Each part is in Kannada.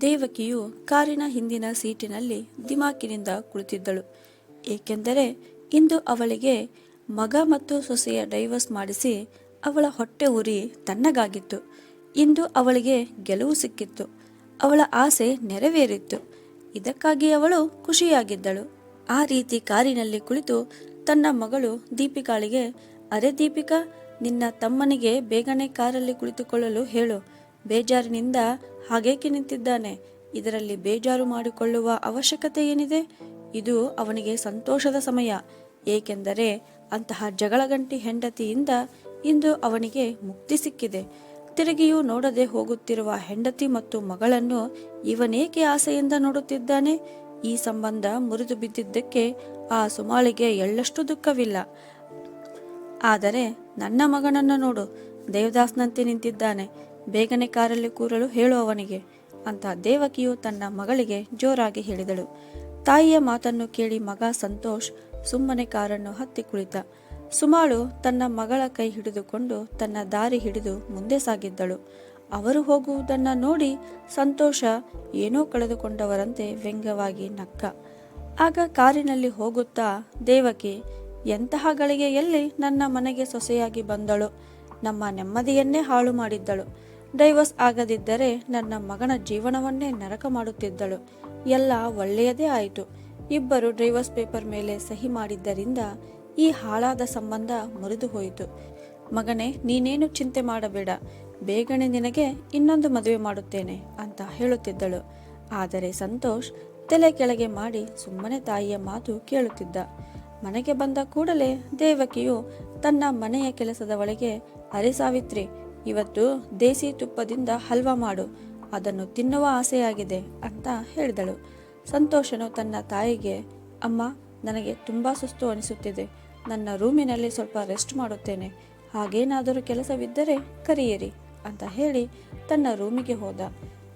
ದೇವಕಿಯು ಕಾರಿನ ಹಿಂದಿನ ಸೀಟಿನಲ್ಲಿ ದಿಮಾಕಿನಿಂದ ಕುಳಿತಿದ್ದಳು. ಏಕೆಂದರೆ ಇಂದು ಅವಳಿಗೆ ಮಗ ಮತ್ತು ಸೊಸೆಯ ಡೈವರ್ಸ್ ಮಾಡಿಸಿ ಅವಳ ಹೊಟ್ಟೆ ಉರಿ ತಣ್ಣಗಾಗಿತ್ತು. ಇಂದು ಅವಳಿಗೆ ಗೆಲುವು ಸಿಕ್ಕಿತ್ತು. ಅವಳ ಆಸೆ ನೆರವೇರಿತ್ತು. ಇದಕ್ಕಾಗಿ ಅವಳು ಖುಷಿಯಾಗಿದ್ದಳು. ಆ ರೀತಿ ಕಾರಿನಲ್ಲಿ ಕುಳಿತು ತನ್ನ ಮಗಳು ದೀಪಿಕಾಳಿಗೆ, ಅರೆ ದೀಪಿಕಾ, ನಿನ್ನ ತಮ್ಮನಿಗೆ ಬೇಗನೆ ಕಾರಲ್ಲಿ ಕುಳಿತುಕೊಳ್ಳಲು ಹೇಳು. ಬೇಜಾರಿನಿಂದ ಹಾಗೇಕೆ ನಿಂತಿದ್ದಾನೆ? ಇದರಲ್ಲಿ ಬೇಜಾರು ಮಾಡಿಕೊಳ್ಳುವ ಅವಶ್ಯಕತೆ ಏನಿದೆ? ಇದು ಅವನಿಗೆ ಸಂತೋಷದ ಸಮಯ. ಏಕೆಂದರೆ ಅಂತಹ ಜಗಳಗಂಟಿ ಹೆಂಡತಿಯಿಂದ ಇಂದು ಅವನಿಗೆ ಮುಕ್ತಿ ಸಿಕ್ಕಿದೆ. ತಿರುಗಿಯೂ ನೋಡದೆ ಹೋಗುತ್ತಿರುವ ಹೆಂಡತಿ ಮತ್ತು ಮಗಳನ್ನು ಇವನೇಕೆ ಆಸೆಯಿಂದ ನೋಡುತ್ತಿದ್ದಾನೆ? ಈ ಸಂಬಂಧ ಮುರಿದು ಬಿದ್ದಿದ್ದಕ್ಕೆ ಆ ಸುಮಾಳಿಗೆ ಎಳ್ಳಷ್ಟು ದುಃಖವಿಲ್ಲ. ಆದರೆ ನನ್ನ ಮಗನನ್ನು ನೋಡು. ದೇವದಾಸ್ನಂತೆ ನಿಂತಿದ್ದಾನೆ. ಬೇಗನೆ ಕಾರಲ್ಲಿ ಕೂರಲು ಹೇಳು ಅವನಿಗೆ ಅಂತ ದೇವಕಿಯು ತನ್ನ ಮಗಳಿಗೆ ಜೋರಾಗಿ ಹೇಳಿದಳು. ತಾಯಿಯ ಮಾತನ್ನು ಕೇಳಿ ಮಗ ಸಂತೋಷ್ ಸುಮ್ಮನೆ ಕಾರನ್ನು ಹತ್ತಿ ಕುಳಿತ. ಸುಮಾಳು ತನ್ನ ಮಗಳ ಕೈ ಹಿಡಿದುಕೊಂಡು ತನ್ನ ದಾರಿ ಹಿಡಿದು ಮುಂದೆ ಸಾಗಿದ್ದಳು. ಅವರು ಹೋಗುವುದನ್ನು ನೋಡಿ ಸಂತೋಷ ಏನೋ ಕಳೆದುಕೊಂಡವರಂತೆ ವ್ಯಂಗ್ಯವಾಗಿ ನಕ್ಕ. ಆಗ ಕಾರಿನಲ್ಲಿ ಹೋಗುತ್ತಾ ದೇವಕಿ, ಎಂತಹ ಗಳಿಗೆಯಲ್ಲಿ ನನ್ನ ಮನೆಗೆ ಸೊಸೆಯಾಗಿ ಬಂದಳು? ನಮ್ಮ ನೆಮ್ಮದಿಯನ್ನೇ ಹಾಳು ಮಾಡಿದ್ದಳು. ಡೈವರ್ಸ್ ಆಗದಿದ್ದರೆ ನನ್ನ ಮಗನ ಜೀವನವನ್ನೇ ನರಕ ಮಾಡುತ್ತಿದ್ದಳು. ಎಲ್ಲ ಒಳ್ಳೆಯದೇ ಆಯಿತು. ಇಬ್ಬರು ಡ್ರೈವರ್ಸ್ ಪೇಪರ್ ಮೇಲೆ ಸಹಿ ಮಾಡಿದ್ದರಿಂದ ಈ ಹಾಳಾದ ಸಂಬಂಧ ಮುರಿದು ಹೋಯಿತು. ಮಗನೇ, ನೀನೇನು ಚಿಂತೆ ಮಾಡಬೇಡ. ಬೇಗನೆ ನಿನಗೆ ಇನ್ನೊಂದು ಮದುವೆ ಮಾಡುತ್ತೇನೆ ಅಂತ ಹೇಳುತ್ತಿದ್ದಳು. ಆದರೆ ಸಂತೋಷ್ ತಲೆ ಕೆಳಗೆ ಮಾಡಿ ಸುಮ್ಮನೆ ತಾಯಿಯ ಮಾತು ಕೇಳುತ್ತಿದ್ದ. ಮನೆಗೆ ಬಂದ ಕೂಡಲೇ ದೇವಕಿಯು ತನ್ನ ಮನೆಯ ಕೆಲಸದ ಅರೆ ಸಾವಿತ್ರಿ ಇವತ್ತು ದೇಸಿ ತುಪ್ಪದಿಂದ ಹಲ್ವಾ ಮಾಡು, ಅದನ್ನು ತಿನ್ನುವ ಆಸೆಯಾಗಿದೆ ಅಂತ ಹೇಳಿದಳು. ಸಂತೋಷನು ತನ್ನ ತಾಯಿಗೆ, ಅಮ್ಮ, ನನಗೆ ತುಂಬ ಸುಸ್ತು ಅನಿಸುತ್ತಿದೆ. ನನ್ನ ರೂಮಿನಲ್ಲಿ ಸ್ವಲ್ಪ ರೆಸ್ಟ್ ಮಾಡುತ್ತೇನೆ. ಹಾಗೇನಾದರೂ ಕೆಲಸವಿದ್ದರೆ ಕರೆಯಿರಿ, ಅಂತ ಹೇಳಿ ತನ್ನ ರೂಮಿಗೆ ಹೋದ.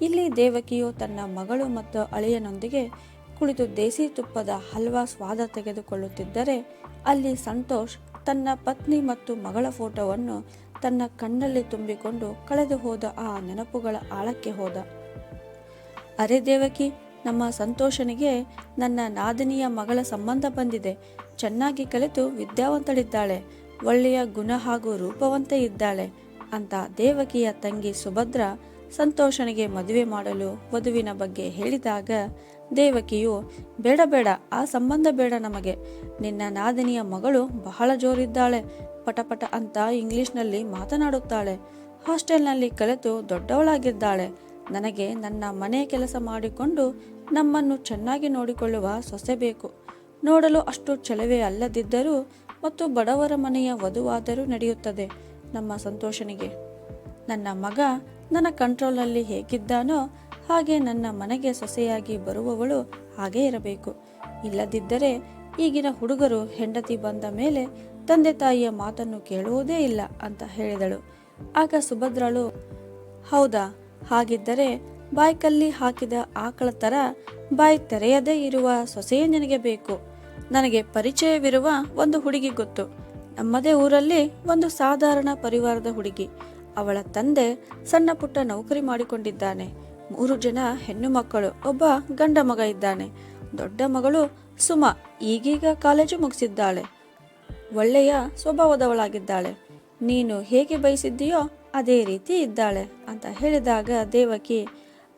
ಇಲ್ಲಿ ದೇವಕಿಯು ತನ್ನ ಮಗಳು ಮತ್ತು ಅಳಿಯನೊಂದಿಗೆ ಕುಳಿತು ದೇಸಿ ತುಪ್ಪದ ಹಲ್ವಾ ಸ್ವಾದ ತೆಗೆದುಕೊಳ್ಳುತ್ತಿದ್ದರೆ, ಅಲ್ಲಿ ಸಂತೋಷ್ ತನ್ನ ಪತ್ನಿ ಮತ್ತು ಮಗಳ ಫೋಟೋವನ್ನು ತನ್ನ ಕಣ್ಣಲ್ಲಿ ತುಂಬಿಕೊಂಡು ಕಳೆದು ಹೋದ ಆ ನೆನಪುಗಳ ಆಳಕ್ಕೆ ಹೋದ. ಅರೆ ದೇವಕಿ, ನಮ್ಮ ಸಂತೋಷನಿಗೆ ನನ್ನ ನಾದಿನಿಯ ಮಗಳ ಸಂಬಂಧ ಬಂದಿದೆ. ಚೆನ್ನಾಗಿ ಕಲಿತು ವಿದ್ಯಾವಂತಳಿದ್ದಾಳೆ. ಒಳ್ಳೆಯ ಗುಣ ಹಾಗೂ ರೂಪವಂತೆ ಇದ್ದಾಳೆ ಅಂತ ದೇವಕಿಯ ತಂಗಿ ಸುಭದ್ರ ಸಂತೋಷನಿಗೆ ಮದುವೆ ಮಾಡಲು ವಧುವಿನ ಬಗ್ಗೆ ಹೇಳಿದಾಗ ದೇವಕಿಯು, ಬೇಡ ಬೇಡ, ಆ ಸಂಬಂಧ ಬೇಡ ನಮಗೆ. ನಿನ್ನ ನಾದಿನಿಯ ಮಗಳು ಬಹಳ ಜೋರಿದ್ದಾಳೆ. ಪಟಪಟ ಅಂತ ಇಂಗ್ಲಿಷ್ನಲ್ಲಿ ಮಾತನಾಡುತ್ತಾಳೆ. ಹಾಸ್ಟೆಲ್ನಲ್ಲಿ ಕಲಿತು ದೊಡ್ಡವಳಾಗಿದ್ದಾಳೆ. ನನಗೆ ನನ್ನ ಮನೆ ಕೆಲಸ ಮಾಡಿಕೊಂಡು ನಮ್ಮನ್ನು ಚೆನ್ನಾಗಿ ನೋಡಿಕೊಳ್ಳುವ ಸೊಸೆ ಬೇಕು. ನೋಡಲು ಅಷ್ಟು ಚೆಲವೇ ಅಲ್ಲದಿದ್ದರೂ ಮತ್ತು ಬಡವರ ಮನೆಯ ವಧುವಾದರೂ ನಡೆಯುತ್ತದೆ ನಮ್ಮ ಸಂತೋಷನಿಗೆ. ನನ್ನ ಮಗ ನನ್ನ ಕಂಟ್ರೋಲ್ನಲ್ಲಿ ಹೇಗಿದ್ದಾನೋ ಹಾಗೆ ನನ್ನ ಮನೆಗೆ ಸೊಸೆಯಾಗಿ ಬರುವವಳು ಹಾಗೇ ಇರಬೇಕು. ಇಲ್ಲದಿದ್ದರೆ ಈಗಿನ ಹುಡುಗರು ಹೆಂಡತಿ ಬಂದ ಮೇಲೆ ತಂದೆ ತಾಯಿಯ ಮಾತನ್ನು ಕೇಳುವುದೇ ಇಲ್ಲ ಅಂತ ಹೇಳಿದಳು. ಆಗ ಸುಭದ್ರಳು, ಹೌದಾ, ಹಾಗಿದ್ದರೆ ಬಾಯ್ಕಲ್ಲಿ ಹಾಕಿದ ಆಕಳ ಥರ ಬಾಯಿ ತೆರೆಯದೇ ಇರುವ ಸೊಸೆಯೇ ನಿನಗೆ ಬೇಕು. ನನಗೆ ಪರಿಚಯವಿರುವ ಒಂದು ಹುಡುಗಿ ಗೊತ್ತು. ನಮ್ಮದೇ ಊರಲ್ಲಿ ಒಂದು ಸಾಧಾರಣ ಪರಿವಾರದ ಹುಡುಗಿ. ಅವಳ ತಂದೆ ಸಣ್ಣ ಪುಟ್ಟ ನೌಕರಿ ಮಾಡಿಕೊಂಡಿದ್ದಾನೆ. ಮೂರು ಜನ ಹೆಣ್ಣು ಮಕ್ಕಳು, ಒಬ್ಬ ಗಂಡ ಮಗ ಇದ್ದಾನೆ. ದೊಡ್ಡ ಮಗಳು ಸುಮ, ಈಗೀಗ ಕಾಲೇಜು ಮುಗಿಸಿದ್ದಾಳೆ. ಒಳ್ಳೆಯ ಸ್ವಭಾವದವಳಾಗಿದ್ದಾಳೆ. ನೀನು ಹೇಗೆ ಬಯಸಿದ್ದೀಯೋ ಅದೇ ರೀತಿ ಇದ್ದಾಳೆ ಅಂತ ಹೇಳಿದಾಗ ದೇವಕಿ,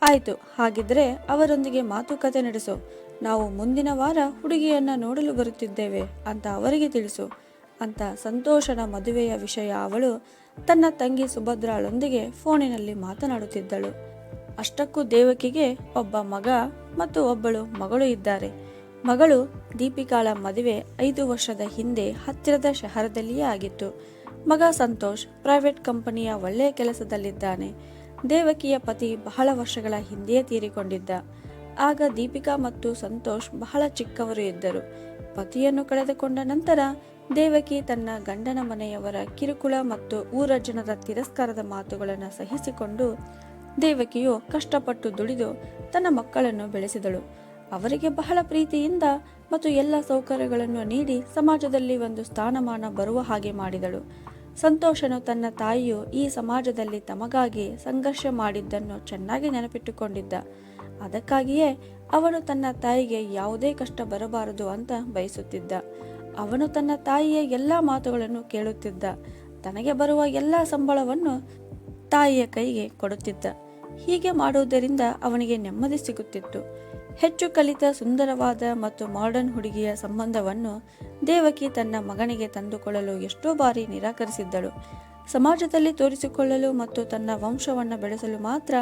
ಆಯಿತು, ಹಾಗಿದ್ರೆ ಅವರೊಂದಿಗೆ ಮಾತುಕತೆ ನಡೆಸು. ನಾವು ಮುಂದಿನ ವಾರ ಹುಡುಗಿಯನ್ನ ನೋಡಲು ಬರುತ್ತಿದ್ದೇವೆ ಅಂತ ಅವರಿಗೆ ತಿಳಿಸು ಅಂತ ಸಂತೋಷನ ಮದುವೆಯ ವಿಷಯ ಅವಳು ತನ್ನ ತಂಗಿ ಸುಭದ್ರಾಳೊಂದಿಗೆ ಫೋನಿನಲ್ಲಿ ಮಾತನಾಡುತ್ತಿದ್ದಳು. ಅಷ್ಟಕ್ಕೂ ದೇವಕಿಗೆ ಒಬ್ಬ ಮಗ ಮತ್ತು ಒಬ್ಬಳು ಮಗಳು ಇದ್ದಾರೆ. ಮಗಳು ದೀಪಿಕಾಳ ಮದುವೆ ಐದು ವರ್ಷದ ಹಿಂದೆ ಹತ್ತಿರದ ಶಹರದಲ್ಲಿಯೇ ಆಗಿತ್ತು. ಮಗ ಸಂತೋಷ್ ಪ್ರೈವೇಟ್ ಕಂಪನಿಯ ಒಳ್ಳೆಯ ಕೆಲಸದಲ್ಲಿದ್ದಾನೆ. ದೇವಕಿಯ ಪತಿ ಬಹಳ ವರ್ಷಗಳ ಹಿಂದೆಯೇ ತೀರಿಕೊಂಡಿದ್ದ. ಆಗ ದೀಪಿಕಾ ಮತ್ತು ಸಂತೋಷ್ ಬಹಳ ಚಿಕ್ಕವರು ಇದ್ದರು. ಪತಿಯನ್ನು ಕಳೆದುಕೊಂಡ ನಂತರ ದೇವಕಿ ತನ್ನ ಗಂಡನ ಮನೆಯವರ ಕಿರುಕುಳ ಮತ್ತು ಊರ ಜನರ ತಿರಸ್ಕಾರದ ಮಾತುಗಳನ್ನು ಸಹಿಸಿಕೊಂಡು ದೇವಕಿಯು ಕಷ್ಟಪಟ್ಟು ದುಡಿದು ತನ್ನ ಮಕ್ಕಳನ್ನು ಬೆಳೆಸಿದಳು. ಅವರಿಗೆ ಬಹಳ ಪ್ರೀತಿಯಿಂದ ಮತ್ತು ಎಲ್ಲ ಸೌಕರ್ಯಗಳನ್ನು ನೀಡಿ ಸಮಾಜದಲ್ಲಿ ಒಂದು ಸ್ಥಾನಮಾನ ಬರುವ ಹಾಗೆ ಮಾಡಿದಳು. ಸಂತೋಷನು ತನ್ನ ತಾಯಿಯು ಈ ಸಮಾಜದಲ್ಲಿ ತಮಗಾಗಿ ಸಂಘರ್ಷ ಮಾಡಿದ್ದನ್ನು ಚೆನ್ನಾಗಿ ನೆನಪಿಟ್ಟುಕೊಂಡಿದ್ದ. ಅದಕ್ಕಾಗಿಯೇ ಅವನು ತನ್ನ ತಾಯಿಗೆ ಯಾವುದೇ ಕಷ್ಟ ಬರಬಾರದು ಅಂತ ಬಯಸುತ್ತಿದ್ದ. ಅವನು ತನ್ನ ತಾಯಿಯ ಎಲ್ಲ ಮಾತುಗಳನ್ನು ಕೇಳುತ್ತಿದ್ದ. ತನಗೆ ಬರುವ ಎಲ್ಲ ಸಂಬಳವನ್ನು ತಾಯಿಯ ಕೈಗೆ ಕೊಡುತ್ತಿದ್ದ. ಹೀಗೆ ಮಾಡುವುದರಿಂದ ಅವನಿಗೆ ನೆಮ್ಮದಿ ಸಿಗುತ್ತಿತ್ತು. ಹೆಚ್ಚು ಕಲಿತ, ಸುಂದರವಾದ ಮತ್ತು ಮಾಡರ್ನ್ ಹುಡುಗಿಯ ಸಂಬಂಧವನ್ನು ದೇವಕಿ ತನ್ನ ಮಗನಿಗೆ ತಂದುಕೊಳ್ಳಲು ಎಷ್ಟೋ ಬಾರಿ ನಿರಾಕರಿಸಿದ್ದಳು. ಸಮಾಜದಲ್ಲಿ ತೋರಿಸಿಕೊಳ್ಳಲು ಮತ್ತು ತನ್ನ ವಂಶವನ್ನು ಬೆಳೆಸಲು ಮಾತ್ರ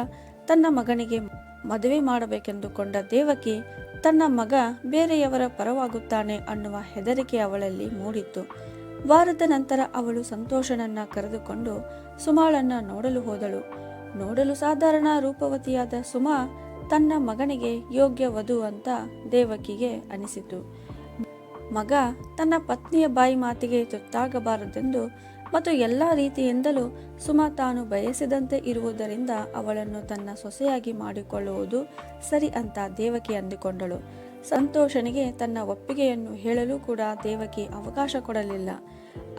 ತನ್ನ ಮಗನಿಗೆ ಮದುವೆ ಮಾಡಬೇಕೆಂದುಕೊಂಡ ದೇವಕಿ ತನ್ನ ಮಗ ಬೇರೆಯವರ ಪರವಾಗುತ್ತಾನೆ ಅನ್ನುವ ಹೆದರಿಕೆ ಅವಳಲ್ಲಿ ಮೂಡಿತ್ತು. ವಾರದ ನಂತರ ಅವಳು ಸಂತೋಷನನ್ನ ಕರೆದುಕೊಂಡು ಸುಮಾಳನ್ನ ನೋಡಲು ಹೋದಳು. ನೋಡಲು ಸಾಧಾರಣ ರೂಪವತಿಯಾದ ಸುಮಾ ತನ್ನ ಮಗನಿಗೆ ಯೋಗ್ಯ ವಧು ಅಂತ ದೇವಕಿಗೆ ಅನಿಸಿತು. ಮಗ ತನ್ನ ಪತ್ನಿಯ ಬಾಯಿ ಮಾತಿಗೆ ತುತ್ತಾಗಬಾರದೆಂದು ಮತ್ತು ಎಲ್ಲ ರೀತಿಯಿಂದಲೂ ಸುಮ ತಾನು ಬಯಸಿದಂತೆ ಇರುವುದರಿಂದ ಅವಳನ್ನು ತನ್ನ ಸೊಸೆಯಾಗಿ ಮಾಡಿಕೊಳ್ಳುವುದು ಸರಿ ಅಂತ ದೇವಕಿ ಅಂದುಕೊಂಡಳು. ಸಂತೋಷನಿಗೆ ತನ್ನ ಒಪ್ಪಿಗೆಯನ್ನು ಹೇಳಲು ಕೂಡ ದೇವಕಿ ಅವಕಾಶ ಕೊಡಲಿಲ್ಲ.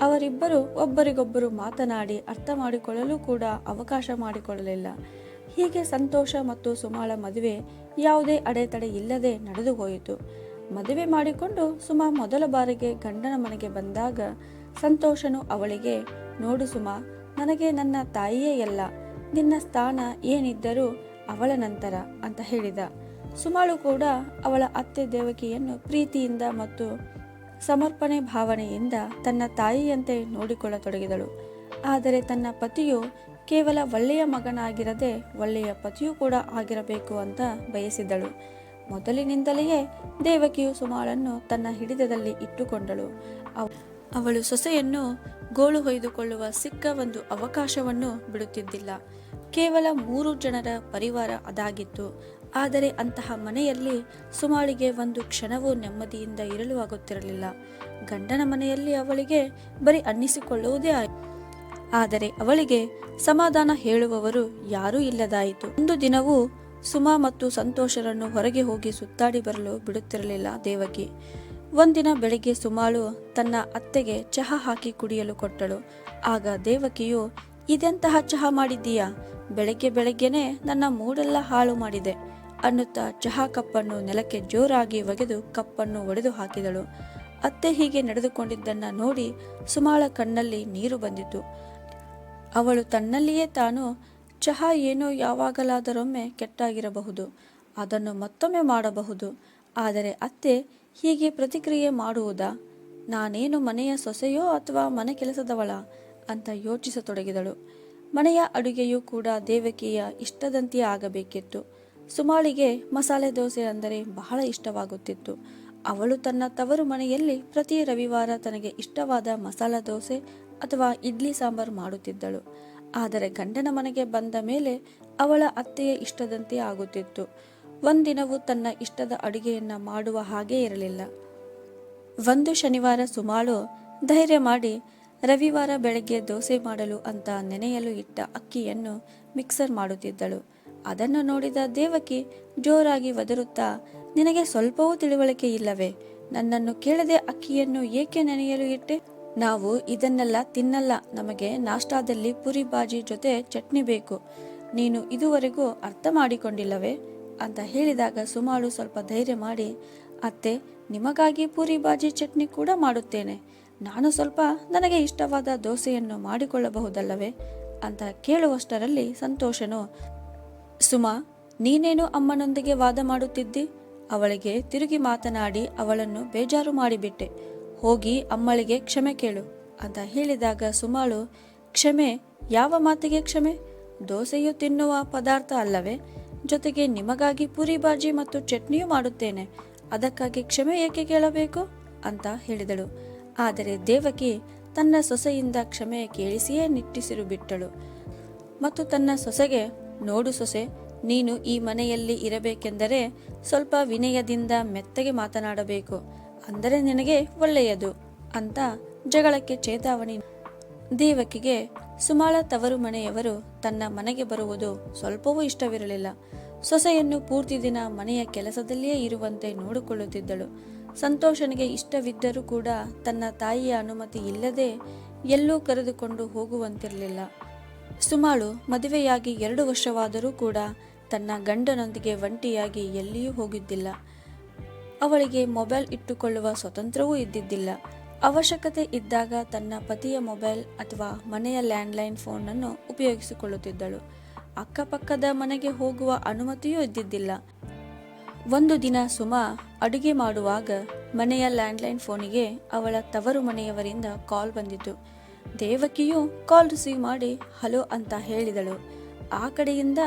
ಅವರಿಬ್ಬರು ಒಬ್ಬರಿಗೊಬ್ಬರು ಮಾತನಾಡಿ ಅರ್ಥ ಮಾಡಿಕೊಳ್ಳಲು ಕೂಡ ಅವಕಾಶ ಮಾಡಿಕೊಳ್ಳಲಿಲ್ಲ. ಹೀಗೆ ಸಂತೋಷ ಮತ್ತು ಸುಮಾಳ ಮದುವೆ ಯಾವುದೇ ಅಡೆತಡೆ ಇಲ್ಲದೆ ನಡೆದು ಹೋಯಿತು. ಮದುವೆ ಮಾಡಿಕೊಂಡು ಸುಮಾ ಮೊದಲ ಬಾರಿಗೆ ಗಂಡನ ಮನೆಗೆ ಬಂದಾಗ ಸಂತೋಷನು ಅವಳಿಗೆ, ನೋಡು ಸುಮಾ, ನನಗೆ ನನ್ನ ತಾಯಿಯೇ ಎಲ್ಲ ನಿನ್ನ ಸ್ಥಾನ ಏನಿದ್ದರೂ ಅವಳ ನಂತರ ಅಂತ ಹೇಳಿದ. ಸುಮಾಳು ಕೂಡ ಅವಳ ಅತ್ತೆ ದೇವಕಿಯನ್ನು ಪ್ರೀತಿಯಿಂದ ಮತ್ತು ಸಮರ್ಪಣೆ ಭಾವನೆಯಿಂದ ತನ್ನ ತಾಯಿಯಂತೆ ನೋಡಿಕೊಳ್ಳತೊಡಗಿದಳು. ಆದರೆ ತನ್ನ ಪತಿಯು ಕೇವಲ ಒಳ್ಳೆಯ ಮಗನಾಗಿರದೆ ಒಳ್ಳೆಯ ಪತಿಯೂ ಕೂಡ ಆಗಿರಬೇಕು ಅಂತ ಬಯಸಿದಳು ಮೊದಲಿನಿಂದಲೇ ದೇವಕಿಯು ಸುಮಾಳನ್ನು ತನ್ನ ಹಿಡಿತದಲ್ಲಿ ಇಟ್ಟುಕೊಂಡಳು. ಅವ್- ಅವಳು ಸೊಸೆಯನ್ನು ಗೋಳು ಹೊಯ್ದುಕೊಳ್ಳುವ ಸಿಕ್ಕ ಒಂದು ಅವಕಾಶವನ್ನು ಬಿಡುತ್ತಿದ್ದಿಲ್ಲ. ಕೇವಲ ಮೂರು ಜನರ ಪರಿವಾರ ಅದಾಗಿತ್ತು. ಆದರೆ ಅಂತಹ ಮನೆಯಲ್ಲಿ ಸುಮಾಳಿಗೆ ಒಂದು ಕ್ಷಣವೂ ನೆಮ್ಮದಿಯಿಂದ ಇರಲು ಆಗುತ್ತಿರಲಿಲ್ಲ. ಗಂಡನ ಮನೆಯಲ್ಲಿ ಅವಳಿಗೆ ಬರೀ ಅನ್ನಿಸಿಕೊಳ್ಳುವುದೇ ಆಯಿತು. ಆದರೆ ಅವಳಿಗೆ ಸಮಾಧಾನ ಹೇಳುವವರು ಯಾರೂ ಇಲ್ಲದಾಯಿತು. ಒಂದು ದಿನವೂ ಸುಮಾ ಮತ್ತು ಸಂತೋಷರನ್ನು ಹೊರಗೆ ಹೋಗಿ ಸುತ್ತಾಡಿ ಬರಲು ಬಿಡುತ್ತಿರಲಿಲ್ಲ ದೇವಕಿ. ಒಂದಿನ ಬೆಳಿಗ್ಗೆ ಸುಮಾಳು ತನ್ನ ಅತ್ತೆಗೆ ಚಹಾ ಹಾಕಿ ಕುಡಿಯಲು ಕೊಟ್ಟಳು. ಆಗ ದೇವಕಿಯು, ಇದೆಂತಹ ಚಹಾ ಮಾಡಿದ್ದೀಯಾ? ಬೆಳಗ್ಗೆ ಬೆಳಗ್ಗೆನೆ ನನ್ನ ಮೂಡೆಲ್ಲ ಹಾಳು ಮಾಡಿದೆ ಅನ್ನುತ್ತಾ ಚಹಾ ಕಪ್ಪನ್ನು ನೆಲಕ್ಕೆ ಜೋರಾಗಿ ಒಗೆದು ಕಪ್ಪನ್ನು ಒಡೆದು ಹಾಕಿದಳು. ಅತ್ತೆ ಹೀಗೆ ನಡೆದುಕೊಂಡಿದ್ದನ್ನ ನೋಡಿ ಸುಮಾಳ ಕಣ್ಣಲ್ಲಿ ನೀರು ಬಂದಿತು ಅವಳು ತನ್ನಲ್ಲಿಯೇ ತಾನು ಚಹಾ ಏನೋ ಯಾವಾಗಲಾದರೊಮ್ಮೆ ಕೆಟ್ಟಾಗಿರಬಹುದು, ಅದನ್ನು ಮತ್ತೊಮ್ಮೆ ಮಾಡಬಹುದು. ಆದರೆ ಅತ್ತೆ ಹೀಗೆ ಪ್ರತಿಕ್ರಿಯೆ ಮಾಡುವುದಾ? ನಾನೇನು ಮನೆಯ ಸೊಸೆಯೋ ಅಥವಾ ಮನೆ ಕೆಲಸದವಳ? ಅಂತ ಯೋಚಿಸತೊಡಗಿದಳು. ಮನೆಯ ಅಡುಗೆಯೂ ಕೂಡ ದೇವಕಿಯ ಇಷ್ಟದಂತೆಯೇ ಆಗಬೇಕಿತ್ತು. ಸುಮಾಳಿಗೆ ಮಸಾಲೆ ದೋಸೆ ಅಂದರೆ ಬಹಳ ಇಷ್ಟವಾಗುತ್ತಿತ್ತು. ಅವಳು ತನ್ನ ತವರು ಮನೆಯಲ್ಲಿ ಪ್ರತಿ ರವಿವಾರ ತನಗೆ ಇಷ್ಟವಾದ ಮಸಾಲ ದೋಸೆ ಅಥವಾ ಇಡ್ಲಿ ಸಾಂಬಾರು ಮಾಡುತ್ತಿದ್ದಳು. ಆದರೆ ಗಂಡನ ಮನೆಗೆ ಬಂದ ಮೇಲೆ ಅವಳ ಅತ್ತೆಯ ಇಷ್ಟದಂತೆ ಆಗುತ್ತಿತ್ತು. ಒಂದಿನವೂ ತನ್ನ ಇಷ್ಟದ ಅಡುಗೆಯನ್ನ ಮಾಡುವ ಹಾಗೆ ಇರಲಿಲ್ಲ. ಒಂದು ಶನಿವಾರ ಸುಮಾಳು ಧೈರ್ಯ ಮಾಡಿ ರವಿವಾರ ಬೆಳಗ್ಗೆ ದೋಸೆ ಮಾಡಲು ಅಂತ ನೆನೆಯಲು ಇಟ್ಟ ಅಕ್ಕಿಯನ್ನು ಮಿಕ್ಸರ್ ಮಾಡುತ್ತಿದ್ದಳು. ಅದನ್ನು ನೋಡಿದ ದೇವಕಿ ಜೋರಾಗಿ ಒದರುತ್ತಾ, ನಿನಗೆ ಸ್ವಲ್ಪವೂ ತಿಳುವಳಿಕೆ ಇಲ್ಲವೇ? ನನ್ನನ್ನು ಕೇಳದೆ ಅಕ್ಕಿಯನ್ನು ಏಕೆ ನೆನೆಯಲು ಇಟ್ಟೆ? ನಾವು ಇದನ್ನೆಲ್ಲ ತಿನ್ನಲ್ಲ, ನಮಗೆ ನಾಷ್ಟಾದಲ್ಲಿ ಪುರಿ ಬಾಜಿ ಜೊತೆ ಚಟ್ನಿ ಬೇಕು. ನೀನು ಇದುವರೆಗೂ ಅರ್ಥ ಮಾಡಿಕೊಂಡಿಲ್ಲವೇ? ಅಂತ ಹೇಳಿದಾಗ ಸುಮಾಳು ಸ್ವಲ್ಪ ಧೈರ್ಯ ಮಾಡಿ, ಅತ್ತೆ, ನಿಮಗಾಗಿ ಪೂರಿ ಬಾಜಿ ಚಟ್ನಿ ಕೂಡ ಮಾಡುತ್ತೇನೆ. ನಾನು ಸ್ವಲ್ಪ ನನಗೆ ಇಷ್ಟವಾದ ದೋಸೆಯನ್ನು ಮಾಡಿಕೊಳ್ಳಬಹುದಲ್ಲವೇ? ಅಂತ ಕೇಳುವಷ್ಟರಲ್ಲಿ ಸಂತೋಷನು, ಸುಮಾ, ನೀನೇನು ಅಮ್ಮನೊಂದಿಗೆ ವಾದ ಮಾಡುತ್ತಿದ್ದಿ? ಅವಳಿಗೆ ತಿರುಗಿ ಮಾತನಾಡಿ ಅವಳನ್ನು ಬೇಜಾರು ಮಾಡಿಬಿಟ್ಟೆ. ಹೋಗಿ ಅಮ್ಮಳಿಗೆ ಕ್ಷಮೆ ಕೇಳು ಅಂತ ಹೇಳಿದಾಗ ಸುಮಾಳು, ಕ್ಷಮೆ? ಯಾವ ಮಾತಿಗೆ ಕ್ಷಮೆ? ದೋಸೆಯು ತಿನ್ನುವ ಪದಾರ್ಥ ಅಲ್ಲವೇ? ಜೊತೆಗೆ ನಿಮಗಾಗಿ ಪುರಿ ಬಾಜಿ ಮತ್ತು ಚಟ್ನಿಯೂ ಮಾಡುತ್ತೇನೆ. ಅದಕ್ಕಾಗಿ ಕ್ಷಮೆ ಏಕೆ ಕೇಳಬೇಕು? ಅಂತ ಹೇಳಿದಳು. ಆದರೆ ದೇವಕಿ ತನ್ನ ಸೊಸೆಯಿಂದ ಕ್ಷಮೆ ಕೇಳಿಸಿಯೇ ನಿಟ್ಟಿಸಿರು ಬಿಟ್ಟಳು. ಮತ್ತು ತನ್ನ ಸೊಸೆಗೆ, ನೋಡು ಸೊಸೆ, ನೀನು ಈ ಮನೆಯಲ್ಲಿ ಇರಬೇಕೆಂದರೆ ಸ್ವಲ್ಪ ವಿನಯದಿಂದ ಮೆತ್ತಗೆ ಮಾತನಾಡಬೇಕು. ಅಂದರೆ ನಿನಗೆ ಒಳ್ಳೆಯದು ಅಂತ ಜಗಳಕ್ಕೆ ಚೇತಾವಣಿ. ದೇವಕಿಗೆ ಸುಮಾಳ ತವರು ಮನೆಯವರು ತನ್ನ ಮನೆಗೆ ಬರುವುದು ಸ್ವಲ್ಪವೂ ಇಷ್ಟವಿರಲಿಲ್ಲ. ಸೊಸೆಯನ್ನು ಪೂರ್ತಿ ದಿನ ಮನೆಯ ಕೆಲಸದಲ್ಲಿಯೇ ಇರುವಂತೆ ನೋಡಿಕೊಳ್ಳುತ್ತಿದ್ದಳು. ಸಂತೋಷನಿಗೆ ಇಷ್ಟವಿದ್ದರೂ ಕೂಡ ತನ್ನ ತಾಯಿಯ ಅನುಮತಿ ಇಲ್ಲದೆ ಎಲ್ಲೂ ಕರೆದುಕೊಂಡು ಹೋಗುವಂತಿರಲಿಲ್ಲ. ಸುಮಾಳು ಮದುವೆಯಾಗಿ ಎರಡು ವರ್ಷವಾದರೂ ಕೂಡ ತನ್ನ ಗಂಡನೊಂದಿಗೆ ಒಂಟಿಯಾಗಿ ಎಲ್ಲಿಯೂ ಹೋಗಿದ್ದಿಲ್ಲ. ಅವಳಿಗೆ ಮೊಬೈಲ್ ಇಟ್ಟುಕೊಳ್ಳುವ ಸ್ವತಂತ್ರವೂ ಇದ್ದಿದ್ದಿಲ್ಲ. ಅವಶ್ಯಕತೆ ಇದ್ದಾಗ ತನ್ನ ಪತಿಯ ಮೊಬೈಲ್ ಅಥವಾ ಮನೆಯ ಲ್ಯಾಂಡ್ಲೈನ್ ಫೋನನ್ನು ಉಪಯೋಗಿಸಿಕೊಳ್ಳುತ್ತಿದ್ದಳು. ಅಕ್ಕಪಕ್ಕದ ಮನೆಗೆ ಹೋಗುವ ಅನುಮತಿಯೂ ಇದ್ದಿದ್ದಿಲ್ಲ. ಒಂದು ದಿನ ಸುಮಾ ಅಡುಗೆ ಮಾಡುವಾಗ ಮನೆಯ ಲ್ಯಾಂಡ್ಲೈನ್ ಫೋನಿಗೆ ಅವಳ ತವರು ಮನೆಯವರಿಂದ ಕಾಲ್ ಬಂದಿತು. ದೇವಕಿಯು ಕಾಲ್ ರಿಸೀವ್ ಮಾಡಿ ಹಲೋ ಅಂತ ಹೇಳಿದಳು. ಆ ಕಡೆಯಿಂದ,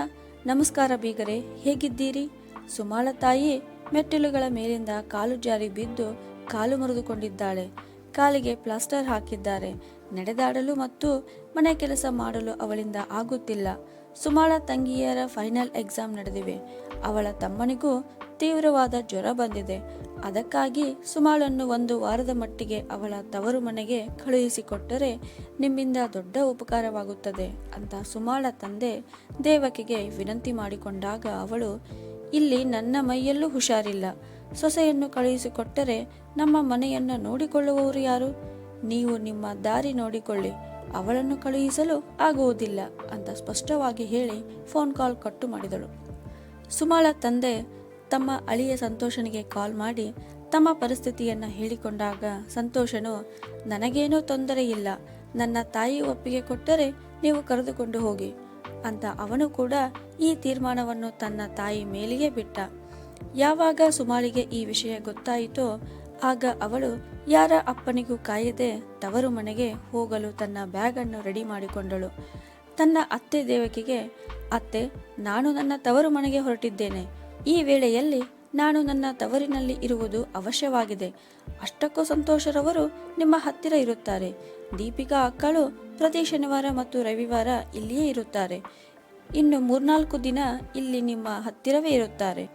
ನಮಸ್ಕಾರ ಬೀಗರೆ, ಹೇಗಿದ್ದೀರಿ? ಸುಮಾಳ ತಾಯಿ ಮೆಟ್ಟಿಲುಗಳ ಮೇಲಿಂದ ಕಾಲು ಜಾರಿ ಬಿದ್ದು ಕಾಲು ಮುರಿದುಕೊಂಡಿದ್ದಾಳೆ. ಕಾಲಿಗೆ ಪ್ಲಾಸ್ಟರ್ ಹಾಕಿದ್ದಾರೆ. ನಡೆದಾಡಲು ಮತ್ತು ಮನೆ ಕೆಲಸ ಮಾಡಲು ಅವಳಿಂದ ಆಗುತ್ತಿಲ್ಲ. ಸುಮಾಳ ತಂಗಿಯರ ಫೈನಲ್ ಎಕ್ಸಾಮ್ ನಡೆದಿವೆ. ಅವಳ ತಮ್ಮನಿಗೂ ತೀವ್ರವಾದ ಜ್ವರ ಬಂದಿದೆ. ಅದಕ್ಕಾಗಿ ಸುಮಾಳನ್ನು ಒಂದು ವಾರದ ಮಟ್ಟಿಗೆ ಅವಳ ತವರು ಮನೆಗೆ ಕಳುಹಿಸಿಕೊಟ್ಟರೆ ನಿಮ್ಮಿಂದ ದೊಡ್ಡ ಉಪಕಾರವಾಗುತ್ತದೆ ಅಂತ ಸುಮಾಳ ತಂದೆ ದೇವಕಿಗೆ ವಿನಂತಿ ಮಾಡಿಕೊಂಡಾಗ ಅವಳು ಇಲ್ಲಿ ನನ್ನ ಮೈಯಲ್ಲೂ ಹುಷಾರಿಲ್ಲ. ಸೊಸೆಯನ್ನು ಕಳುಹಿಸಿಕೊಟ್ಟರೆ ನಮ್ಮ ಮನೆಯನ್ನು ನೋಡಿಕೊಳ್ಳುವವರು ಯಾರು? ನೀವು ನಿಮ್ಮ ದಾರಿ ನೋಡಿಕೊಳ್ಳಿ. ಅವಳನ್ನು ಕಳುಹಿಸಲು ಆಗುವುದಿಲ್ಲ ಅಂತ ಸ್ಪಷ್ಟವಾಗಿ ಹೇಳಿ ಫೋನ್ ಕಾಲ್ ಕಟ್ಟು ಮಾಡಿದಳು. ಸುಮಾಳ ತಂದೆ ತಮ್ಮ ಅಳಿಯ ಸಂತೋಷನಿಗೆ ಕಾಲ್ ಮಾಡಿ ತಮ್ಮ ಪರಿಸ್ಥಿತಿಯನ್ನು ಹೇಳಿಕೊಂಡಾಗ ಸಂತೋಷನು, ನನಗೇನೂ ತೊಂದರೆ ಇಲ್ಲ ನನ್ನ ತಾಯಿ ಒಪ್ಪಿಗೆ ಕೊಟ್ಟರೆ ನೀವು ಕರೆದುಕೊಂಡು ಹೋಗಿ. ಅಂತ ಅವನು ಕೂಡ ಈ ತೀರ್ಮಾನವನ್ನು ತನ್ನ ತಾಯಿ ಮೇಲಿಗೆ ಬಿಟ್ಟ. ಯಾವಾಗ ಸುಮಾಲಿಗೆ ಈ ವಿಷಯ ಗೊತ್ತಾಯಿತೋ ಆಗ ಅವಳು, ಯಾರ ಅಪ್ಪನಿಗೂ ಕಾಯದೆ ತವರು ಮನೆಗೆ ಹೋಗಲು ತನ್ನ ಬ್ಯಾಗನ್ನು ರೆಡಿ ಮಾಡಿಕೊಂಡಳು. ತನ್ನ ಅತ್ತೆ ದೇವಕಿಗೆ, ಅತ್ತೆ, ನಾನು ನನ್ನ ತವರು ಮನೆಗೆ ಹೊರಟಿದ್ದೇನೆ. ಈ ವೇಳೆಯಲ್ಲಿ ನಾನು ನನ್ನ ತವರಿನಲ್ಲಿ ಇರುವುದು ಅವಶ್ಯವಾಗಿದೆ. ಅಷ್ಟಕ್ಕೂ ಸಂತೋಷರವರು ನಿಮ್ಮ ಹತ್ತಿರ ಇರುತ್ತಾರೆ. ದೀಪಿಕಾ ಅಕ್ಕಳು ಪ್ರತಿ ಶನಿವಾರ ಮತ್ತು ರವಿವಾರ ಇಲ್ಲಿಯೇ ಇರುತ್ತಾರೆ. ಇನ್ನು ಮೂರ್ನಾಲ್ಕು ದಿನ ಇಲ್ಲಿ ನಿಮ್ಮ ಹತ್ತಿರವೇ ಇರುತ್ತಾರೆ.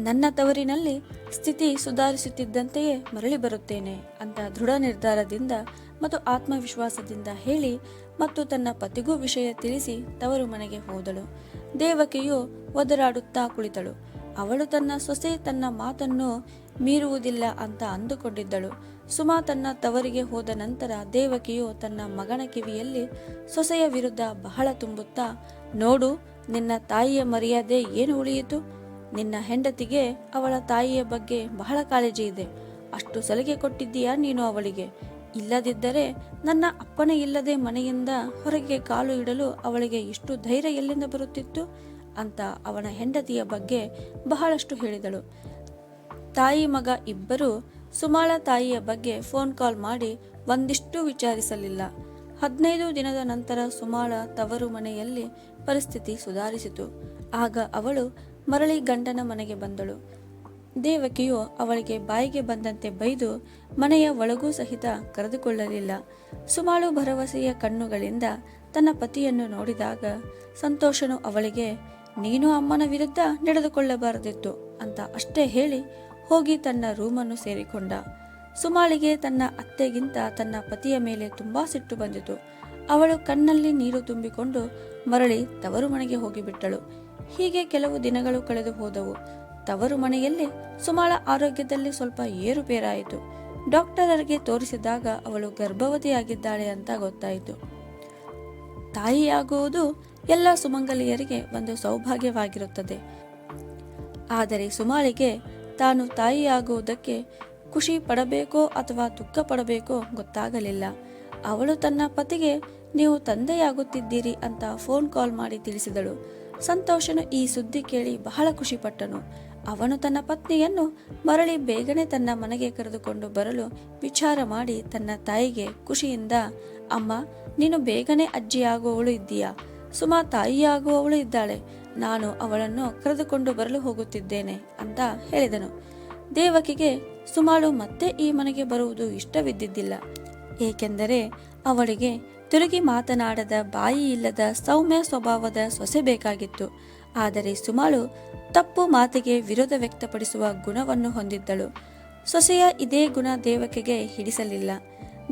ನನ್ನ ತವರಿನಲ್ಲಿ ಸ್ಥಿತಿ ಸುಧಾರಿಸುತ್ತಿದ್ದಂತೆಯೇ ಮರಳಿ ಬರುತ್ತೇನೆ ಅಂತ ದೃಢ ನಿರ್ಧಾರದಿಂದ ಮತ್ತು ಆತ್ಮವಿಶ್ವಾಸದಿಂದ ಹೇಳಿ ಮತ್ತು ತನ್ನ ಪತಿಗೂ ವಿಷಯ ತಿಳಿಸಿ ತವರು ಮನೆಗೆ ಹೋದಳು. ದೇವಕಿಯು ಒದರಾಡುತ್ತಾ ಕುಳಿತಳು. ಅವಳು ತನ್ನ ಸೊಸೆ ತನ್ನ ಮಾತನ್ನು ಮೀರುವುದಿಲ್ಲ ಅಂತ ಅಂದುಕೊಂಡಿದ್ದಳು. ಸುಮಾ ತನ್ನ ತವರಿಗೆ ಹೋದ ನಂತರ ದೇವಕಿಯು ತನ್ನ ಮಗನ ಕಿವಿಯಲ್ಲಿ ಸೊಸೆಯ ವಿರುದ್ಧ ಬಹಳ ತುಂಬುತ್ತಾ, ನೋಡು, ನಿನ್ನ ತಾಯಿಯ ಮರ್ಯಾದೆ ಏನು ಉಳಿಯಿತು? ನಿನ್ನ ಹೆಂಡತಿಗೆ ಅವಳ ತಾಯಿಯ ಬಗ್ಗೆ ಬಹಳ ಕಾಳಜಿ ಇದೆ. ಅಷ್ಟು ಸಲಿಗೆ ಕೊಟ್ಟಿದ್ದೀಯಾ ನೀನು ಅವಳಿಗೆ? ಇಲ್ಲದಿದ್ದರೆ ನನ್ನ ಅಪ್ಪನ ಇಲ್ಲದೆ ಮನೆಯಿಂದ ಹೊರಗೆ ಕಾಲು ಇಡಲು ಅವಳಿಗೆ ಇಷ್ಟು ಧೈರ್ಯ ಎಲ್ಲಿಂದ ಬರುತ್ತಿತ್ತು? ಅಂತ ಅವನ ಹೆಂಡತಿಯ ಬಗ್ಗೆ ಬಹಳಷ್ಟು ಹೇಳಿದಳು. ತಾಯಿ ಮಗ ಇಬ್ಬರು ಸುಮಾಳ ತಾಯಿಯ ಬಗ್ಗೆ ಫೋನ್ ಕಾಲ್ ಮಾಡಿ ಒಂದಿಷ್ಟು ವಿಚಾರಿಸಲಿಲ್ಲ. ಹದಿನೈದು ದಿನದ ನಂತರ ಸುಮಾಳ ತವರು ಮನೆಯಲ್ಲಿ ಪರಿಸ್ಥಿತಿ ಸುಧಾರಿಸಿತು. ಆಗ ಅವಳು ಮರಳಿ ಗಂಡನ ಮನೆಗೆ ಬಂದಳು. ದೇವಕಿಯು ಅವಳಿಗೆ ಬಾಯಿಗೆ ಬಂದಂತೆ ಬೈದು ಮನೆಯ ಒಳಗೂ ಸಹಿತ ಕರೆದುಕೊಳ್ಳಲಿಲ್ಲ. ಸುಮಾಳು ಭರವಸೆಯ ಕಣ್ಣುಗಳಿಂದ ತನ್ನ ಪತಿಯನ್ನು ನೋಡಿದಾಗ ಸಂತೋಷನು ಅವಳಿಗೆ ನೀನು ಅಮ್ಮನ ವಿರುದ್ಧ ನಡೆದುಕೊಳ್ಳಬಾರದಿತ್ತು ಅಂತ ಅಷ್ಟೇ ಹೇಳಿ ಹೋಗಿ ತನ್ನ ರೂಮನ್ನು ಸೇರಿಕೊಂಡ. ಸುಮಾಳಿಗೆ ತನ್ನ ಅತ್ತೆಗಿಂತ ತನ್ನ ಪತಿಯ ಮೇಲೆ ತುಂಬಾ ಸಿಟ್ಟು ಬಂದಿತು. ಅವಳು ಕಣ್ಣಲ್ಲಿ ನೀರು ತುಂಬಿಕೊಂಡು ಮರಳಿ ತವರು ಮನೆಗೆ ಹೋಗಿಬಿಟ್ಟಳು. ಹೀಗೆ ಕೆಲವು ದಿನಗಳು ಕಳೆದು ಹೋದವು. ತವರು ಮನೆಯಲ್ಲಿ ಸುಮಾಳ ಆರೋಗ್ಯದಲ್ಲಿ ಸ್ವಲ್ಪ ಏರುಪೇರಾಯಿತು ಡಾಕ್ಟರರಿಗೆ ತೋರಿಸಿದಾಗ ಅವಳು ಗರ್ಭವತಿಯಾಗಿದ್ದಾಳೆ ಅಂತ ಗೊತ್ತಾಯಿತು. ತಾಯಿಯಾಗುವುದು ಎಲ್ಲ ಸುಮಂಗಲಿಯರಿಗೆ ಒಂದು ಸೌಭಾಗ್ಯವಾಗಿರುತ್ತದೆ. ಆದರೆ ಸುಮಾಳಿಗೆ ತಾನು ತಾಯಿಯಾಗುವುದಕ್ಕೆ ಖುಷಿ ಪಡಬೇಕೋ ಅಥವಾ ದುಃಖ ಪಡಬೇಕೋ ಗೊತ್ತಾಗಲಿಲ್ಲ. ಅವಳು ತನ್ನ ಪತಿಗೆ, ನೀವು ತಂದೆಯಾಗುತ್ತಿದ್ದೀರಿ ಅಂತ ಫೋನ್ ಕಾಲ್ ಮಾಡಿ ತಿಳಿಸಿದಳು. ಸಂತೋಷನು ಈ ಸುದ್ದಿ ಕೇಳಿ ಬಹಳ ಖುಷಿಪಟ್ಟನು ಅವನು ತನ್ನ ಪತ್ನಿಯನ್ನು ಮರಳಿ ಬೇಗನೆ ತನ್ನ ಮನೆಗೆ ಕರೆದುಕೊಂಡು ಬರಲು ವಿಚಾರ ಮಾಡಿ ತನ್ನ ತಾಯಿಗೆ ಖುಷಿಯಿಂದ, ಅಮ್ಮ, ನೀನು ಬೇಗನೆ ಅಜ್ಜಿಯಾಗುವವಳು ಇದ್ದೀಯಾ? ಸುಮಾ ತಾಯಿಯಾಗುವವಳು ಇದ್ದಾಳೆ. ನಾನು ಅವಳನ್ನು ಕರೆದುಕೊಂಡು ಬರಲು ಹೋಗುತ್ತಿದ್ದೇನೆ ಅಂತ ಹೇಳಿದನು. ದೇವಕಿಗೆ, ಸುಮಾಳು ಮತ್ತೆ ಈ ಮನೆಗೆ ಬರುವುದು ಇಷ್ಟವಿದ್ದಿದ್ದಿಲ್ಲ. ಏಕೆಂದರೆ ಅವಳಿಗೆ ತಿರುಗಿ ಮಾತನಾಡದ ಬಾಯಿ ಇಲ್ಲದ ಸೌಮ್ಯ ಸ್ವಭಾವದ ಸೊಸೆ ಬೇಕಾಗಿತ್ತು. ಆದರೆ ಸುಮಾಳು ತಪ್ಪು ಮಾತಿಗೆ ವಿರೋಧ ವ್ಯಕ್ತಪಡಿಸುವ ಗುಣವನ್ನು ಹೊಂದಿದ್ದಳು. ಸೊಸೆಯ ಇದೇ ಗುಣ ದೇವಕಿಗೆ ಹಿಡಿಸಲಿಲ್ಲ.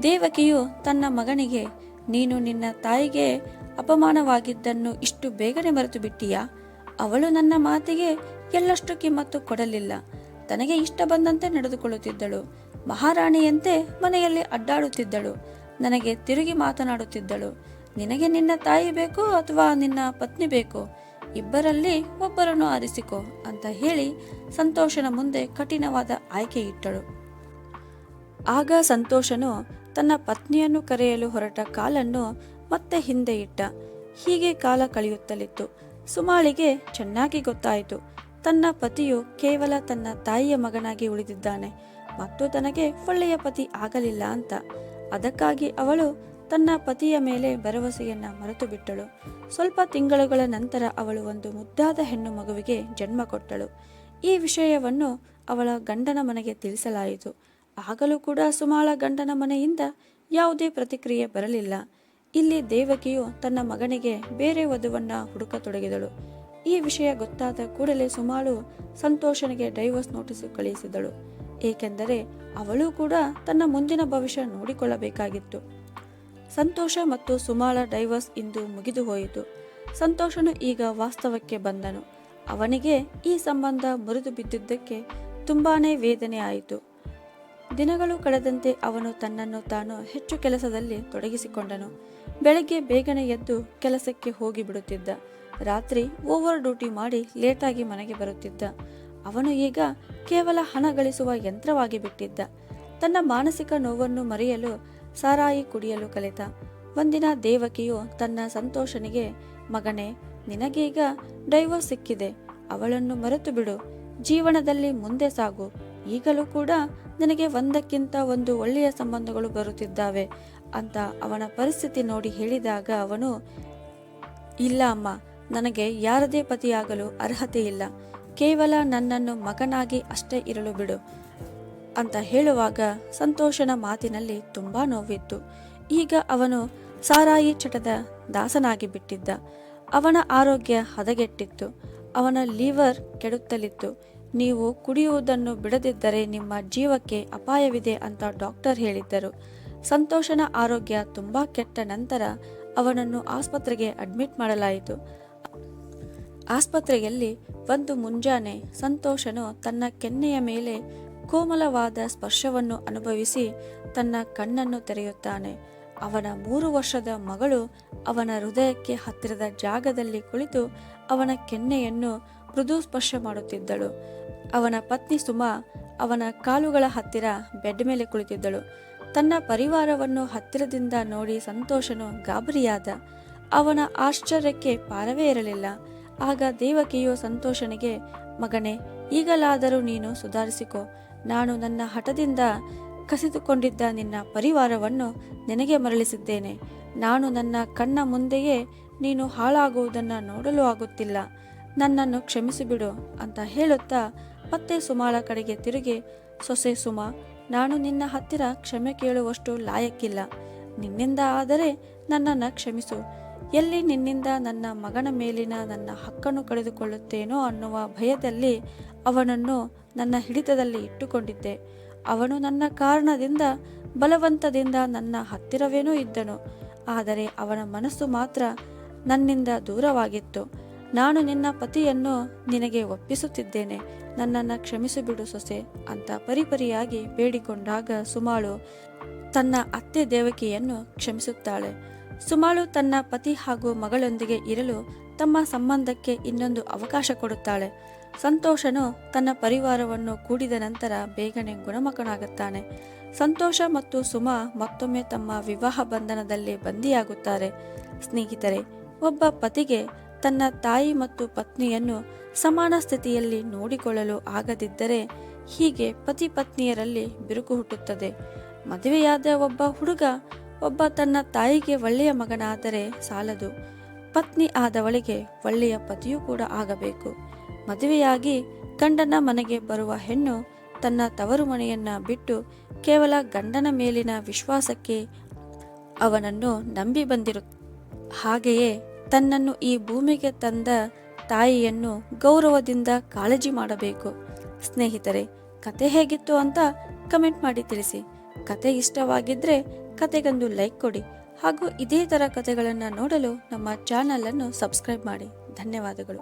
ದೇವಕಿಯು ತನ್ನ ಮಗನಿಗೆ ನೀನು ನಿನ್ನ ತಾಯಿಗೆ ಅಪಮಾನವಾಗಿದ್ದನ್ನು ಇಷ್ಟು ಬೇಗನೆ ಮರೆತು ಬಿಟ್ಟೀಯಾ? ಅವಳು ನನ್ನ ಮಾತಿಗೆ ಎಲ್ಲಷ್ಟು ಕಿಮ್ಮತ್ತು ಕೊಡಲಿಲ್ಲ. ತನಗೆ ಇಷ್ಟ ಬಂದಂತೆ ನಡೆದುಕೊಳ್ಳುತ್ತಿದ್ದಳು. ಮಹಾರಾಣಿಯಂತೆ ಮನೆಯಲ್ಲಿ ಅಡ್ಡಾಡುತ್ತಿದ್ದಳು. ನನಗೆ ತಿರುಗಿ ಮಾತನಾಡುತ್ತಿದ್ದಳು. ನಿನಗೆ ನಿನ್ನ ತಾಯಿ ಬೇಕೋ ಅಥವಾ ನಿನ್ನ ಪತ್ನಿ ಬೇಕೋ? ಇಬ್ಬರಲ್ಲಿ ಒಬ್ಬರನ್ನು ಆರಿಸಿಕೊ ಅಂತ ಹೇಳಿ ಸಂತೋಷನ ಮುಂದೆ ಕಠಿಣವಾದ ಆಯ್ಕೆ ಇಟ್ಟಳು. ಆಗ ಸಂತೋಷನು ತನ್ನ ಪತ್ನಿಯನ್ನು ಕರೆಯಲು ಹೊರಟ ಕಾಲನ್ನು ಮತ್ತೆ ಹಿಂದೆ ಇಟ್ಟ. ಹೀಗೆ ಕಾಲ ಕಳೆಯುತ್ತಲಿತ್ತು. ಸುಮಾಳಿಗೆ ಚೆನ್ನಾಗಿ ಗೊತ್ತಾಯಿತು. ತನ್ನ ಪತಿಯು ಕೇವಲ ತನ್ನ ತಾಯಿಯ ಮಗನಾಗಿ ಉಳಿದಿದ್ದಾನೆ. ಮತ್ತು ತನಗೆ ಒಳ್ಳೆಯ ಪತಿ ಆಗಲಿಲ್ಲ ಅಂತ. ಅದಕ್ಕಾಗಿ ಅವಳು ತನ್ನ ಪತಿಯ ಮೇಲೆ ಭರವಸೆಯನ್ನ ಮರೆತು ಬಿಟ್ಟಳು. ಸ್ವಲ್ಪ ತಿಂಗಳುಗಳ ನಂತರ ಅವಳು ಒಂದು ಮುದ್ದಾದ ಹೆಣ್ಣು ಮಗುವಿಗೆ ಜನ್ಮ ಕೊಟ್ಟಳು. ಈ ವಿಷಯವನ್ನು ಅವಳ ಗಂಡನ ಮನೆಗೆ ತಿಳಿಸಲಾಯಿತು. ಆಗಲೂ ಕೂಡ ಸುಮಾಳ ಗಂಡನ ಮನೆಯಿಂದ ಯಾವುದೇ ಪ್ರತಿಕ್ರಿಯೆ ಬರಲಿಲ್ಲ. ಇಲ್ಲಿ ದೇವಕಿಯು ತನ್ನ ಮಗನಿಗೆ ಬೇರೆ ವಧುವನ್ನ ಹುಡುಕತೊಡಗಿದಳು ಈ ವಿಷಯ ಗೊತ್ತಾದ ಕೂಡಲೇ ಸುಮಾಳು ಸಂತೋಷನಿಗೆ ಡೈವರ್ಸ್ ನೋಟಿಸ್ ಕಳುಹಿಸಿದಳು ಏಕೆಂದರೆ ಅವಳು ಕೂಡ ತನ್ನ ಮುಂದಿನ ಭವಿಷ್ಯ ನೋಡಿಕೊಳ್ಳಬೇಕಾಗಿತ್ತು. ಸಂತೋಷ ಮತ್ತು ಸುಮಾಳ ಡೈವರ್ಸ್ ಇಂದು ಮುಗಿದು ಹೋಯಿತು. ಸಂತೋಷನು ಈಗ ವಾಸ್ತವಕ್ಕೆ ಬಂದನು. ಅವನಿಗೆ ಈ ಸಂಬಂಧ ಮುರಿದು ಬಿದ್ದಿದ್ದಕ್ಕೆ ತುಂಬಾನೇ ವೇದನೆ ಆಯಿತು. ದಿನಗಳು ಕಳೆದಂತೆ ಅವನು ತನ್ನನ್ನು ತಾನು ಹೆಚ್ಚು ಕೆಲಸದಲ್ಲಿ ತೊಡಗಿಸಿಕೊಂಡನು. ಬೆಳಗ್ಗೆ ಬೇಗನೆ ಎದ್ದು ಕೆಲಸಕ್ಕೆ ಹೋಗಿ ಬಿಡುತ್ತಿದ್ದ ರಾತ್ರಿ ಓವರ್ ಡ್ಯೂಟಿ ಮಾಡಿ ಲೇಟಾಗಿ ಮನೆಗೆ ಬರುತ್ತಿದ್ದ. ಅವನು ಈಗ ಕೇವಲ ಹಣ ಗಳಿಸುವ ಯಂತ್ರವಾಗಿ ಬಿಟ್ಟಿದ್ದ. ತನ್ನ ಮಾನಸಿಕ ನೋವನ್ನು ಮರೆಯಲು ಸಾರಾಯಿ ಕುಡಿಯಲು ಕಲಿತ. ಒಂದಿನ ದೇವಕಿಯು ತನ್ನ ಸಂತೋಷನಿಗೆ, ಮಗನೇ, ನಿನಗೀಗ ಡೈವರ್ಸ್ ಸಿಕ್ಕಿದೆ. ಅವಳನ್ನು ಮರೆತು ಬಿಡು ಜೀವನದಲ್ಲಿ ಮುಂದೆ ಸಾಗು. ಈಗಲೂ ಕೂಡ ನನಗೆ ಒಂದಕ್ಕಿಂತ ಒಂದು ಒಳ್ಳೆಯ ಸಂಬಂಧಗಳು ಬರುತ್ತಿದ್ದಾವೆ ಅಂತ ಅವನ ಪರಿಸ್ಥಿತಿ ನೋಡಿ ಹೇಳಿದಾಗ ಅವನು, ಇಲ್ಲ ಅಮ್ಮ, ನನಗೆ ಯಾರದೇ ಪತಿಯಾಗಲು ಅರ್ಹತೆ ಇಲ್ಲ. ಕೇವಲ ನನ್ನನ್ನು ಮಗನಾಗಿ ಅಷ್ಟೇ ಇರಲು ಬಿಡು ಅಂತ ಹೇಳುವಾಗ ಸಂತೋಷನ ಮಾತಿನಲ್ಲಿ ತುಂಬಾ ನೋವಿತ್ತು. ಈಗ ಅವನು ಸಾರಾಯಿ ಚಟದ ದಾಸನಾಗಿ ಬಿಟ್ಟಿದ್ದ. ಅವನ ಆರೋಗ್ಯ ಹದಗೆಟ್ಟಿತ್ತು. ಅವನ ಲಿವರ್ ಕೆಡುತ್ತಲಿತ್ತು. ನೀವು ಕುಡಿಯುವುದನ್ನು ಬಿಡದಿದ್ದರೆ ನಿಮ್ಮ ಜೀವಕ್ಕೆ ಅಪಾಯವಿದೆ ಅಂತ ಡಾಕ್ಟರ್ ಹೇಳಿದ್ದರು. ಸಂತೋಷನ ಆರೋಗ್ಯ ತುಂಬಾ ಕೆಟ್ಟ ನಂತರ ಅವನನ್ನು ಆಸ್ಪತ್ರೆಗೆ ಅಡ್ಮಿಟ್ ಮಾಡಲಾಯಿತು. ಆಸ್ಪತ್ರೆಯಲ್ಲಿ ಒಂದು ಮುಂಜಾನೆ ಸಂತೋಷನು ತನ್ನ ಕೆನ್ನೆಯ ಮೇಲೆ ಕೋಮಲವಾದ ಸ್ಪರ್ಶವನ್ನು ಅನುಭವಿಸಿ ತನ್ನ ಕಣ್ಣನ್ನು ತೆರೆಯುತ್ತಾನೆ. ಅವನ ಮೂರು ವರ್ಷದ ಮಗಳು ಅವನ ಹೃದಯಕ್ಕೆ ಹತ್ತಿರದ ಜಾಗದಲ್ಲಿ ಕುಳಿತು ಅವನ ಕೆನ್ನೆಯನ್ನು ಮೃದು ಸ್ಪರ್ಶ ಮಾಡುತ್ತಿದ್ದಳು. ಅವನ ಪತ್ನಿ ಸುಮಾ ಅವನ ಕಾಲುಗಳ ಹತ್ತಿರ ಬೆಡ್ ಮೇಲೆ ಕುಳಿತಿದ್ದಳು. ತನ್ನ ಪರಿವಾರವನ್ನು ಹತ್ತಿರದಿಂದ ನೋಡಿ ಸಂತೋಷನು ಗಾಬರಿಯಾದ. ಅವನ ಆಶ್ಚರ್ಯಕ್ಕೆ ಪಾರವೇ ಇರಲಿಲ್ಲ. ಆಗ ದೇವಕಿಯು ಸಂತೋಷನಿಗೆ, ಮಗನೇ, ಈಗಲಾದರೂ ನೀನು ಸುಧಾರಿಸಿಕೊ. ನಾನು ನನ್ನ ಹಠದಿಂದ ಕಸಿದುಕೊಂಡಿದ್ದ ನಿನ್ನ ಪರಿವಾರವನ್ನು ನಿನಗೆ ಮರಳಿಸಿದ್ದೇನೆ. ನಾನು ನನ್ನ ಕಣ್ಣ ಮುಂದೆಯೇ ನೀನು ಹಾಳಾಗುವುದನ್ನು ನೋಡಲು ಆಗುತ್ತಿಲ್ಲ. ನನ್ನನ್ನು ಕ್ಷಮಿಸಿಬಿಡು ಅಂತ ಹೇಳುತ್ತಾ ಮತ್ತೆ ಸುಮಾಳ ಕಡೆಗೆ ತಿರುಗಿ, ಸೊಸೆ ಸುಮಾ, ನಾನು ನಿನ್ನ ಹತ್ತಿರ ಕ್ಷಮೆ ಕೇಳುವಷ್ಟು ಲಾಯಕ್ಕಿಲ್ಲ. ನಿನ್ನಿಂದ ಆದರೆ ನನ್ನನ್ನು ಕ್ಷಮಿಸು. ಎಲ್ಲಿ ನಿನ್ನಿಂದ ನನ್ನ ಮಗನ ಮೇಲಿನ ನನ್ನ ಹಕ್ಕನ್ನು ಕಳೆದುಕೊಳ್ಳುತ್ತೇನೋ ಅನ್ನುವ ಭಯದಲ್ಲಿ ಅವನನ್ನು ನನ್ನ ಹಿಡಿತದಲ್ಲಿ ಇಟ್ಟುಕೊಂಡಿದ್ದೆ. ಅವನು ನನ್ನ ಕಾರಣದಿಂದ, ಬಲವಂತದಿಂದ ನನ್ನ ಹತ್ತಿರವೇನೂ ಇದ್ದನು. ಆದರೆ ಅವನ ಮನಸ್ಸು ಮಾತ್ರ ನನ್ನಿಂದ ದೂರವಾಗಿತ್ತು. ನಾನು ನಿನ್ನ ಪತಿಯನ್ನು ನಿನಗೆ ಒಪ್ಪಿಸುತ್ತಿದ್ದೇನೆ. ನನ್ನನ್ನು ಕ್ಷಮಿಸಿಬಿಡು ಸೊಸೆ ಅಂತ ಪರಿಪರಿಯಾಗಿ ಬೇಡಿಕೊಂಡಾಗ ಸುಮಾಳು ತನ್ನ ಅತ್ತೆ ದೇವಕಿಯನ್ನು ಕ್ಷಮಿಸುತ್ತಾಳೆ. ಸುಮಾಳು ತನ್ನ ಪತಿ ಹಾಗೂ ಮಗಳೊಂದಿಗೆ ಇರಲು ತಮ್ಮ ಸಂಬಂಧಕ್ಕೆ ಇನ್ನೊಂದು ಅವಕಾಶ ಕೊಡುತ್ತಾಳೆ. ಸಂತೋಷನು ತನ್ನ ಪರಿವಾರವನ್ನು ಕೂಡಿದ ನಂತರ ಬೇಗನೆ ಗುಣಮುಖನಾಗುತ್ತಾನೆ. ಸಂತೋಷ ಮತ್ತು ಸುಮಾ ಮತ್ತೊಮ್ಮೆ ತಮ್ಮ ವಿವಾಹ ಬಂಧನದಲ್ಲಿ ಬಂದಿಯಾಗುತ್ತಾರೆ ಸ್ನೇಹಿತರೆ, ಒಬ್ಬ ಪತಿಗೆ ತನ್ನ ತಾಯಿ ಮತ್ತು ಪತ್ನಿಯನ್ನು ಸಮಾನ ಸ್ಥಿತಿಯಲ್ಲಿ ನೋಡಿಕೊಳ್ಳಲು ಆಗದಿದ್ದರೆ ಹೀಗೆ ಪತಿ ಪತ್ನಿಯರಲ್ಲಿ ಬಿರುಕು ಹುಟ್ಟುತ್ತದೆ. ಮದುವೆಯಾದ ಒಬ್ಬ ಹುಡುಗ, ಒಬ್ಬ ತನ್ನ ತಾಯಿಗೆ ಒಳ್ಳೆಯ ಮಗನಾದರೆ ಸಾಲದು. ಪತ್ನಿ ಆದವಳಿಗೆ ಒಳ್ಳೆಯ ಪತಿಯೂ ಕೂಡ ಆಗಬೇಕು. ಮದುವೆಯಾಗಿ ಗಂಡನ ಮನೆಗೆ ಬರುವ ಹೆಣ್ಣು ತನ್ನ ತವರು ಮನೆಯನ್ನ ಬಿಟ್ಟು ಕೇವಲ ಗಂಡನ ಮೇಲಿನ ವಿಶ್ವಾಸಕ್ಕೆ ಅವನನ್ನು ನಂಬಿ ಬಂದಿರು ಹಾಗೆಯೇ ತನ್ನನ್ನು ಈ ಭೂಮಿಗೆ ತಂದ ತಾಯಿಯನ್ನು ಗೌರವದಿಂದ ಕಾಳಜಿ ಮಾಡಬೇಕು. ಸ್ನೇಹಿತರೆ, ಕತೆ ಹೇಗಿತ್ತು ಅಂತ ಕಮೆಂಟ್ ಮಾಡಿ ತಿಳಿಸಿ. ಕತೆ ಇಷ್ಟವಾಗಿದ್ರೆ ಕತೆಗೊಂದು ಲೈಕ್ ಕೊಡಿ ಹಾಗೂ ಇದೇ ಥರ ಕತೆಗಳನ್ನು ನೋಡಲು ನಮ್ಮ ಚಾನಲನ್ನು ಸಬ್ಸ್ಕ್ರೈಬ್ ಮಾಡಿ. ಧನ್ಯವಾದಗಳು.